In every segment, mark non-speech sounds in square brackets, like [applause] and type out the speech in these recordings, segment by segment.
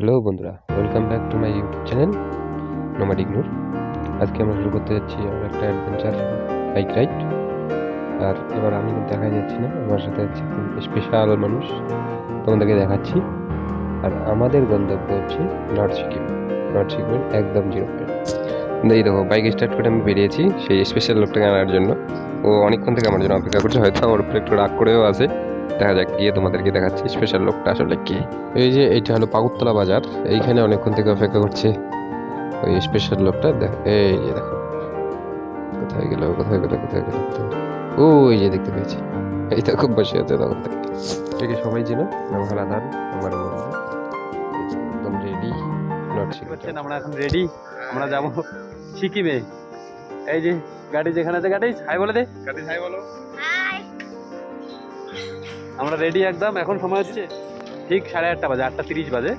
Hello বন্ধুরা, welcome back to my YouTube channel nomadic Noor আজকে আমরা শুরু করতে যাচ্ছি আমার একটা অ্যাডভেঞ্চার বাইক রাইড আর এবার আমি দেখা যাচ্ছি না, আমার সাথে আছে স্পেশাল মানুষ, তোমাদেরকে দেখাচ্ছি। আর আমাদের গন্তব্য হচ্ছে নর্থ সিকিম নর্থ সিকিমের একদম জিরো এই দেখো বাইক স্টার্ট করে আমি বেরিয়েছি, সেই স্পেশাল লোকটাকে আনার জন্য। ও অনেকক্ষণ থেকে আমার জন্য অপেক্ষা করছে, হয়তো আমার উপরে একটু রাগ করেও আছে। দেখা যাক গিয়ে তোমাদেরকে দেখাচ্ছি স্পেশাল লোকটা আসলে কে। এই যে এটা হলো পাকুতলা বাজার। এইখানে অনেকক্ষণ থেকে অপেক্ষা করছে। ওই স্পেশাল লোকটা দেখ এই যে দেখো। কোথায় গেল কোথায় গেল কোথায় গেল? ও এই যে দেখতে পেয়েছি। এই তো খুব বসে আছে তখন থেকে। একে সবাই ছিল আমার আধার আমার বন্ধু একদম রেডি আমরা এখন রেডি আমরা যাব সিকিমে। এই যে গাড়ি যেখানে আছে গাড়ি? হাই বলে দে। গাড়ি হাই বলো। আমরা রেডি একদম, এখন সময় হচ্ছে ঠিক সাড়ে আটটা বাজে, আটটা তিরিশ বাজে।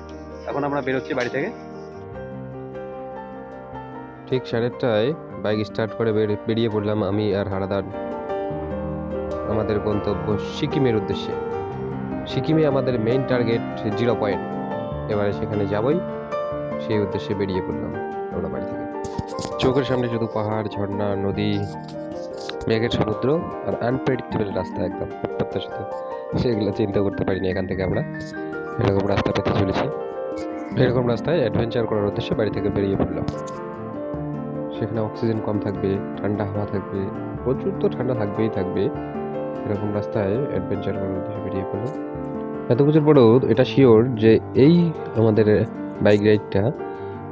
এখন আমরা বেরোচ্ছি বাড়ি থেকে। ঠিক সাড়ে আটটায় বাইক স্টার্ট করে বের- বেরিয়ে পড়লাম আমি আর হারাদার। আমাদের গন্তব্য সিকিমের উদ্দেশ্যে। সিকিমে আমাদের মেইন টার্গেট জিরো পয়েন্ট এবারে সেখানে যাবই, সেই উদ্দেশ্যে বেরিয়ে পড়লাম আমরা বাড়ি থেকে। চোখের সামনে শুধু পাহাড়, ঝর্ণা, নদী, মেঘের সমুদ্র আর আনপ্রেডিক্টেবল রাস্তা একদম প্রত্যাশিত সেগুলো চিন্তা করতে পারিনি এখান থেকে আমরা। এরকম রাস্তা পেতে চলেছি। এরকম রাস্তায় অ্যাডভেঞ্চার করার উদ্দেশ্যে বাড়ি থেকে বেরিয়ে পড়লাম। সেখানে অক্সিজেন কম থাকবে, ঠান্ডা হাওয়া থাকবে, প্রচুর তো ঠান্ডা থাকবেই থাকবে। এরকম রাস্তায় অ্যাডভেঞ্চার করার উদ্দেশ্যে বেরিয়ে পড়লাম। এত কিছুর পরেও এটা শিওর যে এই আমাদের বাইক রাইডটা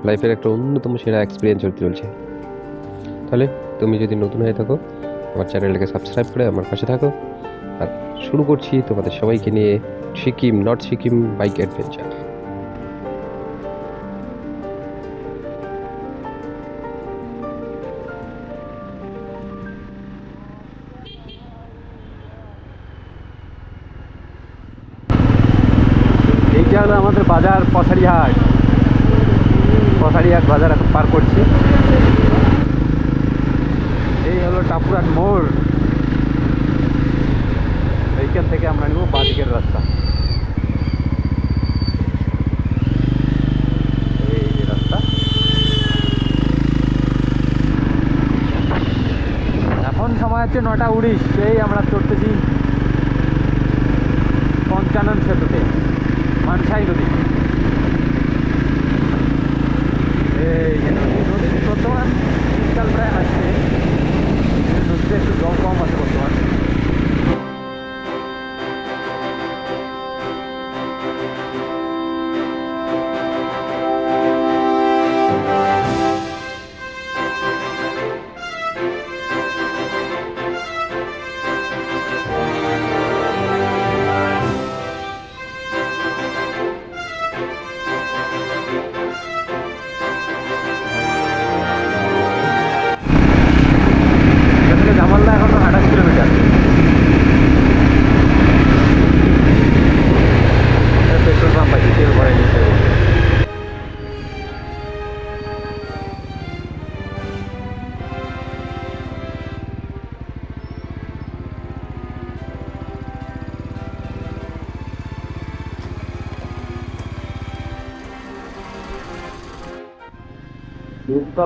লাইফের একটা অন্যতম সেরা এক্সপিরিয়েন্স হতে চলছে। তাহলে তুমি যদি নতুন হয়ে থাকো, আমার চ্যানেলটাকে সাবস্ক্রাইব করে আমার পাশে থাকো। শুরু করছি তোমাদের সবাইকে নিয়ে Sikkim, north Sikkim bike adventure. এইটা হলো আমাদের বাজার পথারিহাট পথারিহাট বাজার এখন পার করছি এই হলো টাপুরাট মোড় এইখান থেকে আমরা নেব বাদিকের রাস্তা এই যে রাস্তা এখন সময় হচ্ছে নটা উড়িশ সেই আমরা চড়তেছি পঞ্চানন সেতুতে, মানসাই নদী। এই নদী বর্তমান শীতকাল প্রায় আসছে, নদীতে একটু জল কম আছে বর্তমান।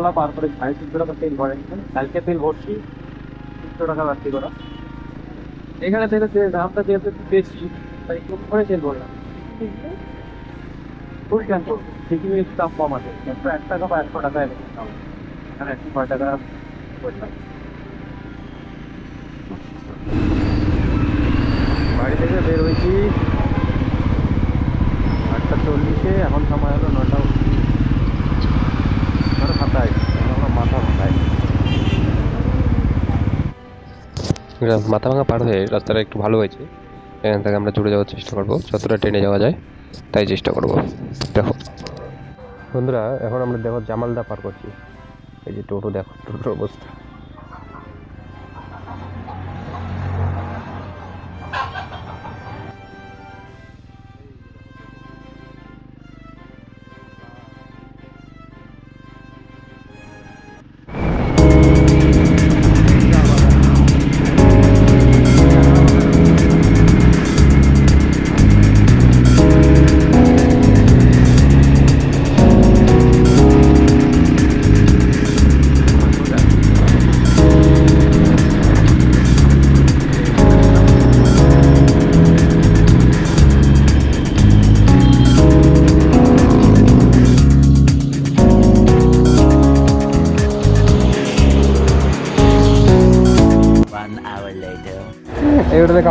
তিনতলা পার করে সাড়ে তিনশো টাকা তেল ভরে কালকে তেল ভরছি, তিনশো টাকা বাড়তি করা। এখানে তেলের তেল দামটা যেহেতু একটু বেশি তাই কম করে তেল ভরলাম। ফুল ট্যাঙ্ক ঠিকই একটু দাম কম আছে একশো এক টাকা বা একশো টাকা এখানে একশো ছয় টাকা বাড়ি থেকে বের হয়েছি আটটা চল্লিশে এখন সময় হলো নটা মানে ফাটাই আমরা মাথা ফাটাই এটা মাথা ভাঙা পার হয়ে রাস্তাটা একটু ভালো হয়েছে, এখান থেকে আমরা চলে যাওয়ার চেষ্টা করব, যতটা ট্রেনে যাওয়া যায় তাই চেষ্টা করব। দেখো। বন্ধুরা, এখন আমরা দেখো জামালদা পার করছি। এই যে টোটো দেখো, টোটোর অবস্থা।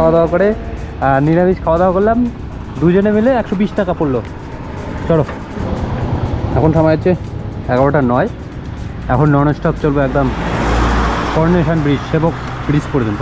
খাওয়া দাওয়া করে নিরামিষ খাওয়া দাওয়া করলাম। দুজনে মিলে একশো বিশ টাকা পড়ল। চলো। এখন সময় হচ্ছে এগারোটা নয়। এখন নন স্টপ চলবে একদম করনেশন ব্রিজ সেবক ব্রিজ পর্যন্ত।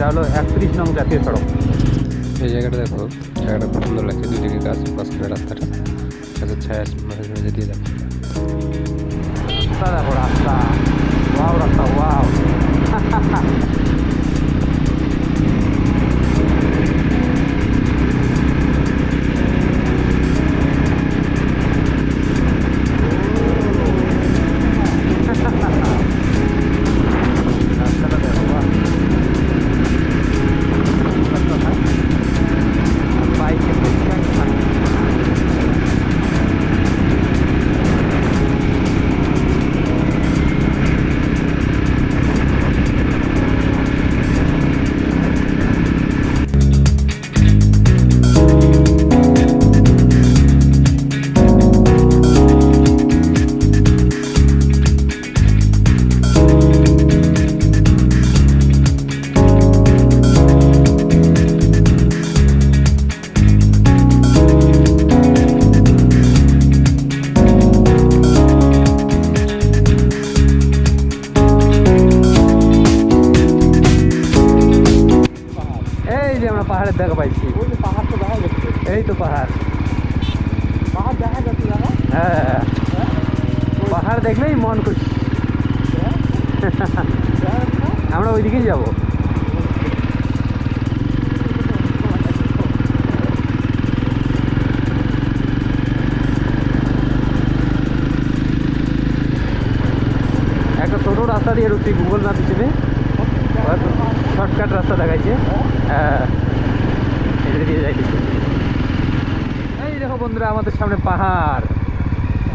এটা হলো একত্রিশ নং জাতীয় সড়ক। এই জায়গাটা দেখো জায়গাটা খুব সুন্দর লাগছে দুদিকে গাছ পাশ করে রাস্তাটা। গাছের ছায়া মাঝে মাঝে দিয়ে যাচ্ছে। রাস্তা দেখো রাস্তা। ওয়াও রাস্তা ওয়াও। [laughs] ঢুকছি গুগল ম্যাপ হিসেবে শর্টকাট রাস্তা দেখাইছে। হ্যাঁ। এই দেখো বন্ধুরা, আমাদের সামনে পাহাড়।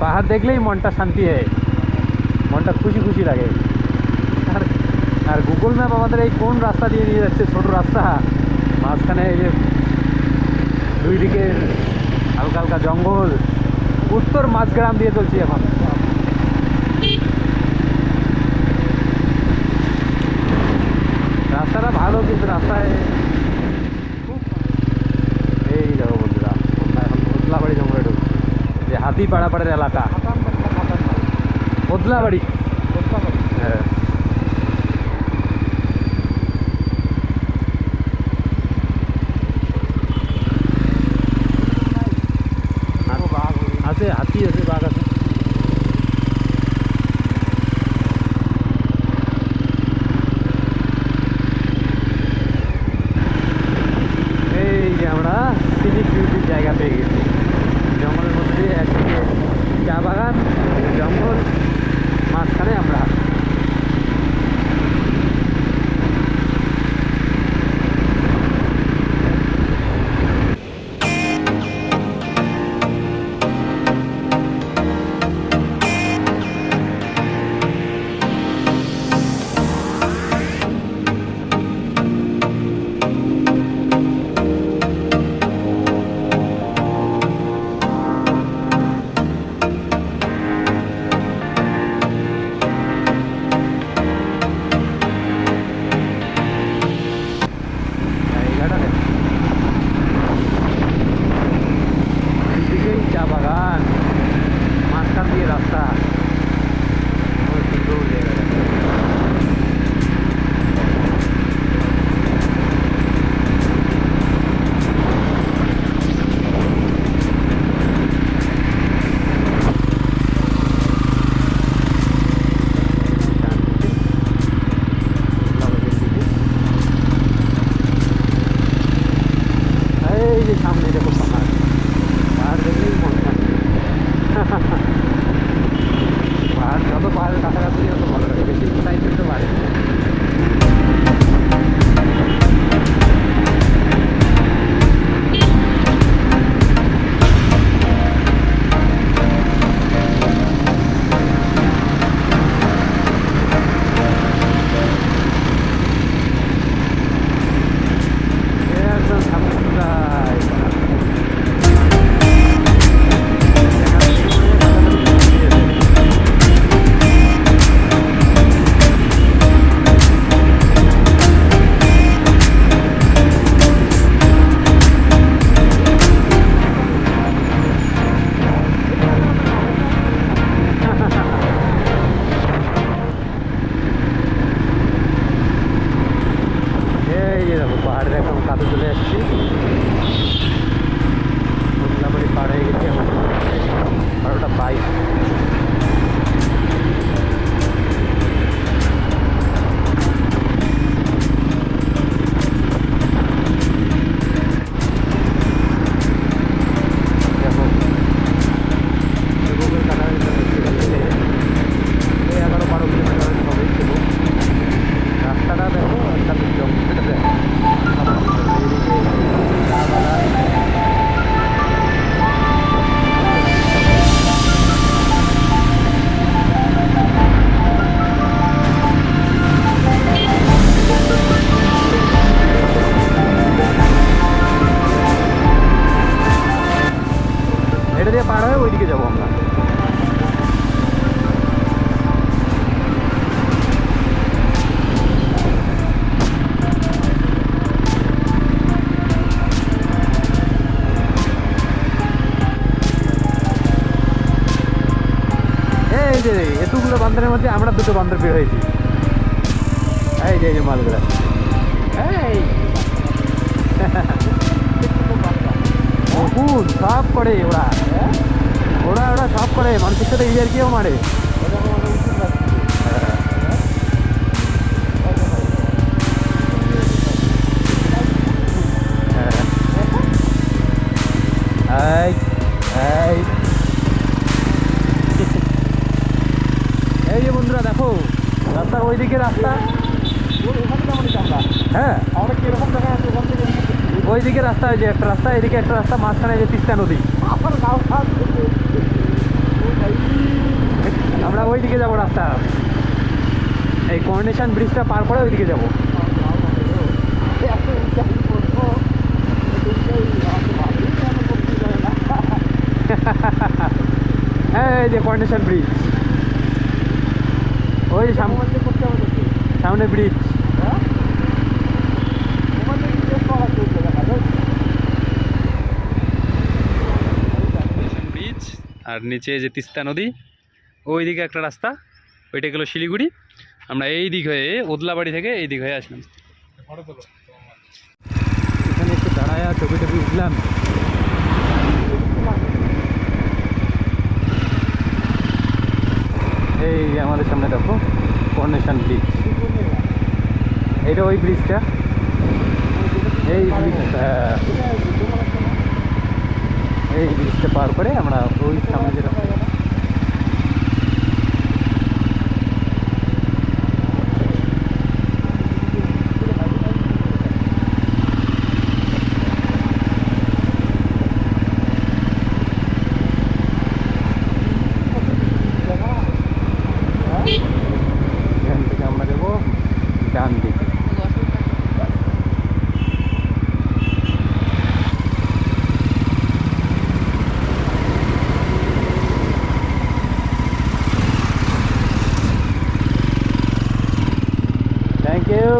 পাহাড় দেখলেই মনটা শান্তি হয়। মনটা খুশি খুশি লাগে। আর আর গুগল ম্যাপ আমাদের এই কোন রাস্তা দিয়ে নিয়ে যাচ্ছে, ছোট রাস্তা? মাঝখানে এই যে দুই দিকে হালকা হালকা জঙ্গল। উত্তর মাঝগ্রাম দিয়ে চলছি এখন। রাস্তাটা ভালো কিন্তু রাস্তায় এই দেখো বন্ধুরা আমরা এখন বদলাবাড়ি জঙ্গলে ঢুকছি। যে হাতি পাড়াপাড়ের এলাকা বদলাবাড়ি বান্দরের মধ্যে আমরা দুটো বান্দর বের হয়েছি। এই যে মালগুলা। এই। সব করে ওরা। ওরা ওরা সব করে। মানুষের সাথে ইয়ার কেউ মারে। এই। বন্ধুরা, দেখো, রাস্তার ওইদিকে রাস্তা। হ্যাঁ ওইদিকে রাস্তা যে একটা রাস্তা, এদিকে একটা রাস্তা, মাঝখানে যে তিস্তা নদী। আমরা ওইদিকে যাব রাস্তা। এই কর্নেশন ব্রিজটা পার করে ওইদিকে যাব। [laughs] এই যে কর্নেশন ব্রিজ ওই সামনে সামনে ব্রিজ ব্রিজ আর নিচে যে তিস্তা নদী ওই দিকে একটা রাস্তা ওইটা গেলো শিলিগুড়ি। আমরা এই দিক হয়ে ওদলাবাড়ি থেকে এই দিক হয়ে আসলাম। এখানে একটু দাঁড়ায় ছবি টবি উঠলাম। এই আমাদের সামনে দেখো কর্নেশন ব্রিজ এটা ওই ব্রিজটা এই ব্রিজটা এই ব্রিজটা পার করে আমরা ওই সামনে যেটা এখান থেকে আমরা যাব ডান দিকে থ্যাংক ইউ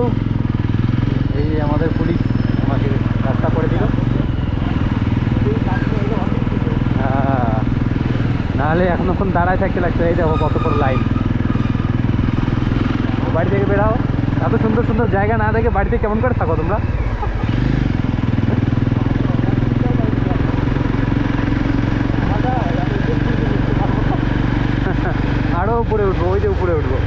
এই যে আমাদের পুলিশ আমাকে রাস্তা করে দিল হ্যাঁ নাহলে এখন দাঁড়ায় থাকতে লাগতো এই দেখো কত বড় লাইন বাড়ি থেকে বেরাও এত সুন্দর সুন্দর জায়গা না দেখে বাড়িতে কেমন করে থাকো তোমরা? আরও উপরে উঠবো, ওই যে উপরে উঠবো।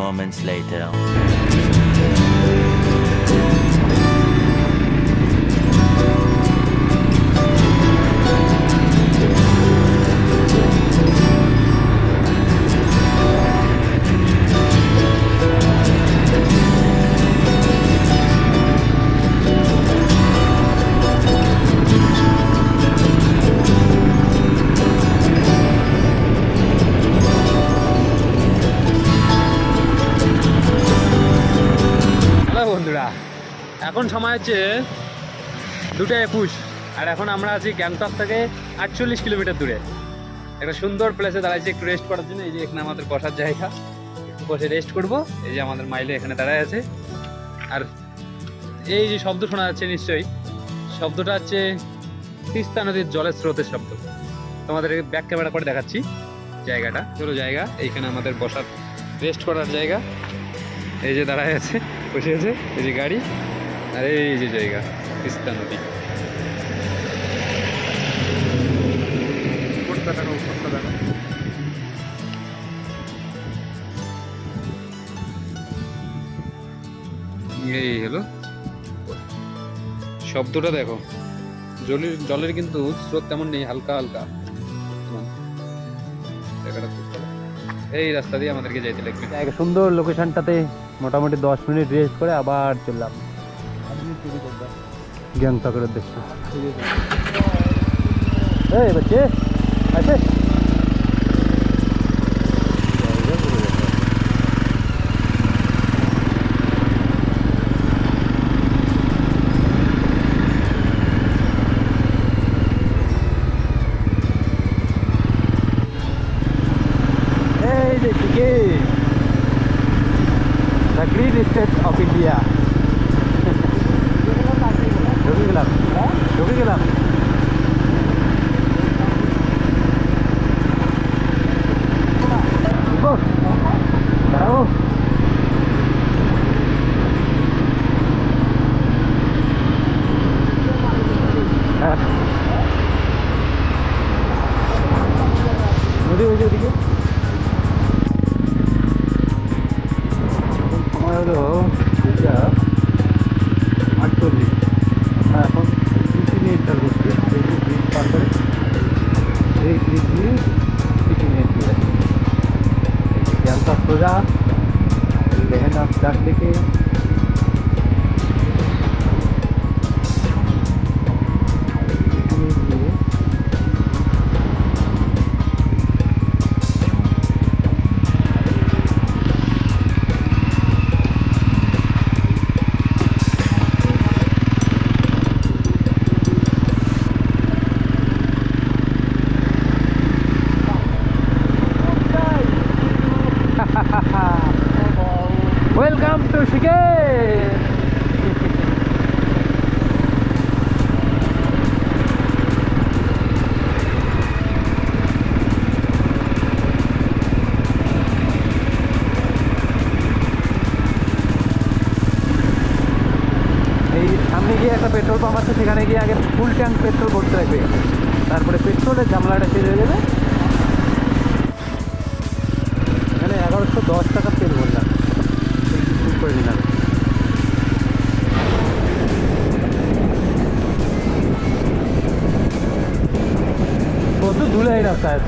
Moments later. এখন সময় হচ্ছে দুটো একুশ, আর এখন আমরা আছি গ্যাংটক থেকে আটচল্লিশ কিলোমিটার দূরে। একটা সুন্দর প্লেসে দাঁড়াইছি একটু রেস্ট করার জন্য, এই যে এখানে আমাদের বসার জায়গা। একটু বসে রেস্ট করব, এই যে আমাদের মাইলে এখানে দাঁড়ায় আছে। আর এই যে শব্দ শোনা যাচ্ছে নিশ্চয়ই, শব্দটা হচ্ছে তিস্তা নদীর জলের স্রোতের শব্দ। তোমাদের ব্যাক ক্যামেরা করে দেখাচ্ছি জায়গাটা চলো জায়গা। এইখানে আমাদের বসার রেস্ট করার জায়গা। এই যে দাঁড়ায় আছে। বসে আছে, এই যে গাড়ি, আর এই যে জায়গা, তিস্তা নদী। এই হলো শব্দটা দেখো, জলের জলের কিন্তু স্রোত তেমন নেই, হালকা হালকা ভালো। এই রাস্তা দিয়ে আমাদেরকে যেতে লাগবে। সুন্দর লোকেশনটাতে মোটামুটি দশ মিনিট রেস্ট করে আবার চললাম গ্যাংটকের উদ্দেশ্যে। এই বাচ্চে আছে এই রাস্তায়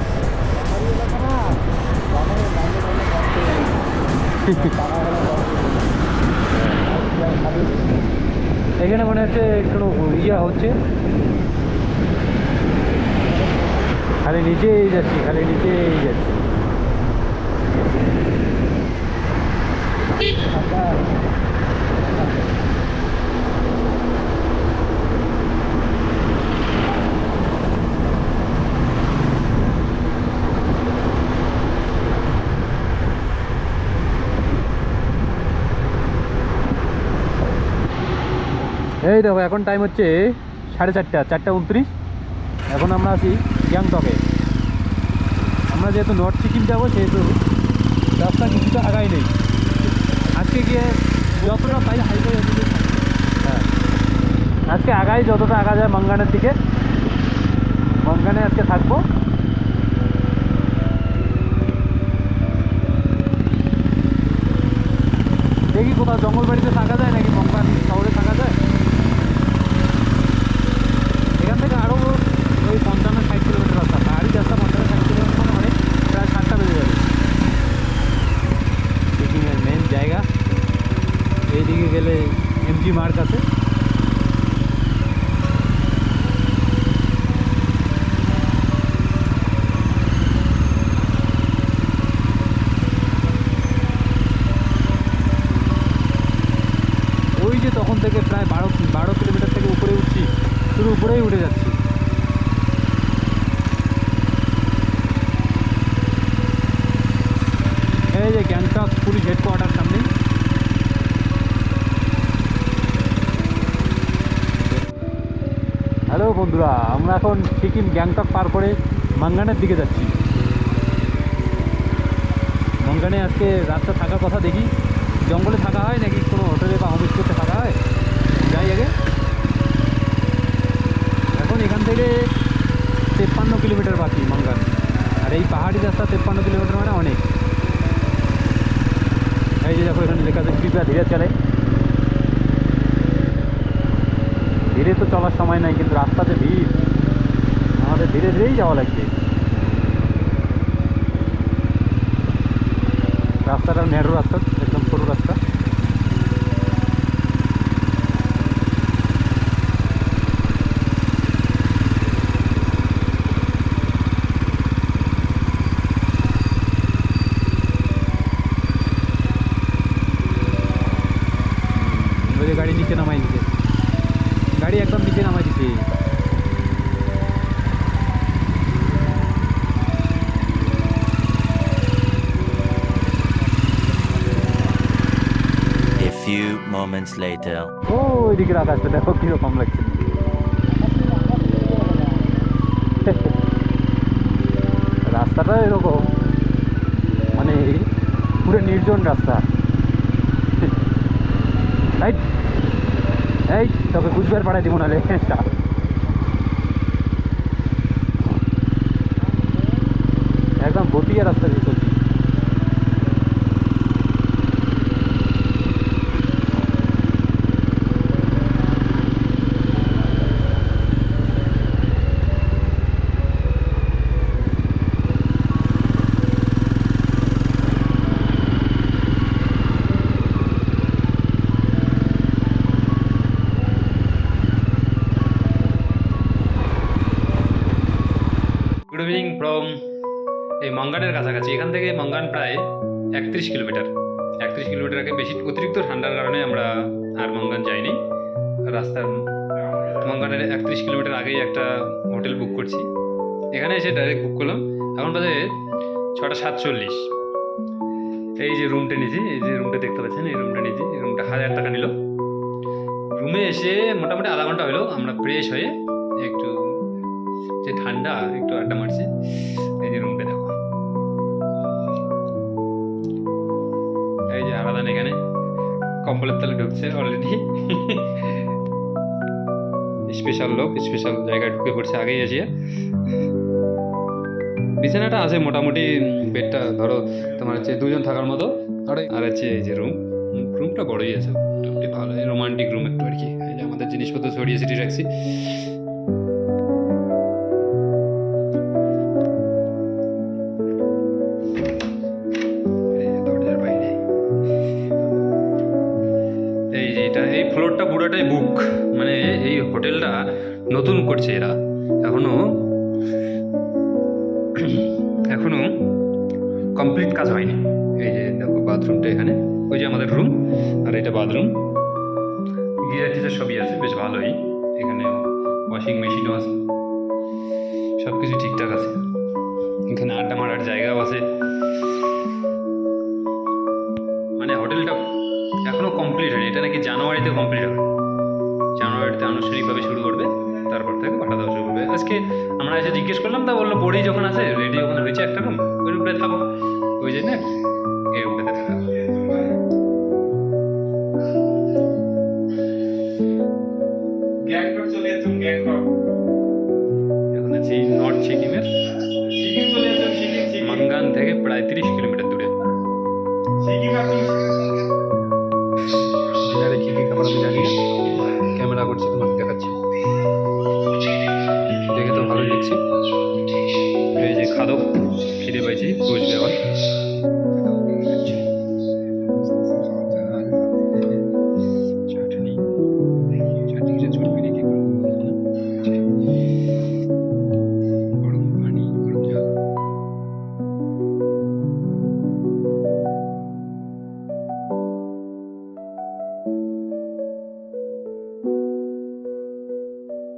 এখানে মনে হচ্ছে কোনো ইয়া হচ্ছে। খালি নিচেই যাচ্ছি খালি নিচেই যাচ্ছি। এই দেখো, এখন টাইম হচ্ছে সাড়ে চারটা চারটা উনত্রিশ। এখন আমরা আছি গ্যাংটকে। আমরা যেহেতু নর্থ সিকিম যাব, সেহেতু রাস্তা কিছুটা আগাই নেই। আজকে গিয়ে যতটা পাই হাইওয়ে হ্যাঁ। আজকে আগাই যতটা আগা যায় মঙ্গানের দিকে, মঙ্গানে আজকে থাকব। দেখি কোথাও জঙ্গল বাড়িতে থাকা যায় নাকি মঙ্গান শহরে থাকা যায়? ওই পঞ্চান্ন ষাট কিলোমিটার রাস্তা। পাহাড়ি রাস্তা পঞ্চান্ন ষাট কিলোমিটার মানে প্রায় সাতটা বেজে যাবে। সিকিমের মেন জায়গা। এইদিকে গেলে এমজি মার্ক আছে। ওই যে তখন থেকে প্রায় বারো বারো কিলোমিটার থেকে উপরে উঠছি, শুধু উপরেই উঠে যাচ্ছি। এই যে গ্যাংটক পুলিশ হেডকোয়ার্টার সামনে। হ্যালো বন্ধুরা, আমরা এখন সিকিম গ্যাংটক পার করে মাঙ্গানের দিকে যাচ্ছি। মঙ্গানে আজকে রাতটা থাকার কথা দেখি। জঙ্গলে থাকা হয় নাকি কোনো হোটেলে বা হোমস্টেতে থাকা হয়? যাই আগে। এখন এখান থেকে তেপ্পান্ন কিলোমিটার বাকি মঙ্গান। আর এই পাহাড়ি রাস্তা তেপ্পান্ন কিলোমিটার মানে অনেক। এই যে দেখো, এখানে লেখা আছে কৃপা ধীরে চলে। ধীরে তো চলার সময় নাই, কিন্তু রাস্তাতে ভিড়। আমাদের ধীরে ধীরেই যাওয়া লাগছে রাস্তাটা ন্যারো রাস্তা, একদম সরু রাস্তা। Moments later. ও ওইদিকের আকাশটা দেখো কীরকম লাগছে। রাস্তাটা এরকম। মানে পুরো নির্জন রাস্তা। রাইট এই, তোকে কুচবিহার পাঠাই দিব নাহলে। একদম ভটিয়া রাস্তা দিয়ে। মঙ্গানের একত্রিশ কিলোমিটার আগেই একটা হোটেল বুক করছি। এখানে এসে ডাইরেক্ট বুক করলাম। এখন বাজে ছটা সাতচল্লিশ। এই যে রুমটা নিয়েছি এই যে রুমটা দেখতে পাচ্ছেন, এই রুমটা নিয়েছি এই রুমটা হাজার টাকা নিল। রুমে এসে মোটামুটি আধা ঘণ্টা হলো, আমরা ফ্রেশ হয়ে একটু যে ঠান্ডা, একটু আড্ডা মারছি। এই যে রুমটা দেখো। এই যে আলাদান এখানে। কম্বলের তলে ঢুকছে অলরেডি স্পেশাল লোক স্পেশাল জায়গায় ঢুকে পড়ছে আগেই এসে। বিছানাটা আছে মোটামুটি বেডটা ধরো তোমার হচ্ছে দুজন থাকার মতো। আর হচ্ছে এই যে রুম রুমটা বড়ই আছে ভালো রোমান্টিক রুম একটু আর কি। আমাদের জিনিসপত্র ছড়িয়ে ছিটিয়ে রাখছি। নতুন করছে এরা। এখনও এখনও কমপ্লিট কাজ হয়নি। এই যে দেখো বাথরুমটা এখানে। ওই যে আমাদের রুম আর এটা বাথরুম গিজার সবই আছে, বেশ ভালোই। এখানে ওয়াশিং মেশিনও আছে। সব কিছু ঠিকঠাক আছে। এখানে আড্ডা মারার জায়গাও আছে। মানে হোটেলটা এখনও কমপ্লিট হয়নি। এটা নাকি জানুয়ারিতে কমপ্লিট আজকে আমরা এসে জিজ্ঞেস করলাম, তা বলল পরেই যখন আছে রেডি যখন হয়েছে একটা রুম